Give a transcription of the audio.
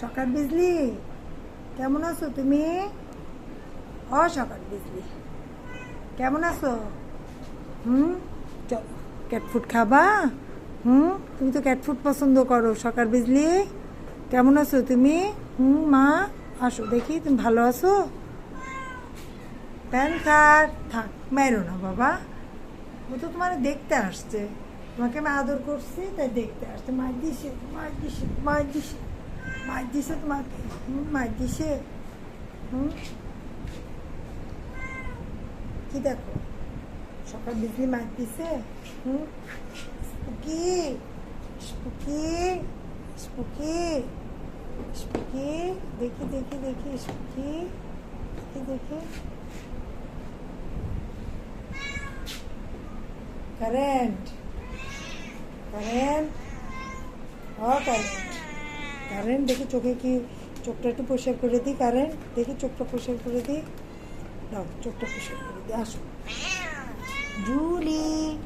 সকাল বিজলি। কেমন আছো তুমি? ও সকাল বিজলি। কেমন আছো? হুম? চলো খাবা? হুম? তুমি তো ক্যাট ফুড পছন্দ করো, সকাল বিজলি। কেমন আছো তুমি? হুম, মা? আসো দেখি, তুমি ভালো আছো? PAN card. থাক, মেরো না বাবা। ও তো তোমার দেখতে আসছে। তোমাকে আমি আদর করছি, তাই দেখতে আসছে। মার দিছে মার দিছে মার দিছে মার দিছে তোমাকে হুম মার দিছে হুম কি দেখো সকাল বিজলি মার দিছে হুম স্পুকি স্পুকি স্পুকি স্পুকি দেখি দেখি দেখি স্পুকি দেখি দেখি কারেন্ট কারেন্ট ও কারেন্ট কারেন্ট, দেখি চোখে কি, চোখটা একটু পরিষ্কার করে দিই, কারেন্ট, দেখি চোখটা পরিষ্কার করে দিই। দাও, চোখটা পরিষ্কার করে দিই, আসো। জুলি!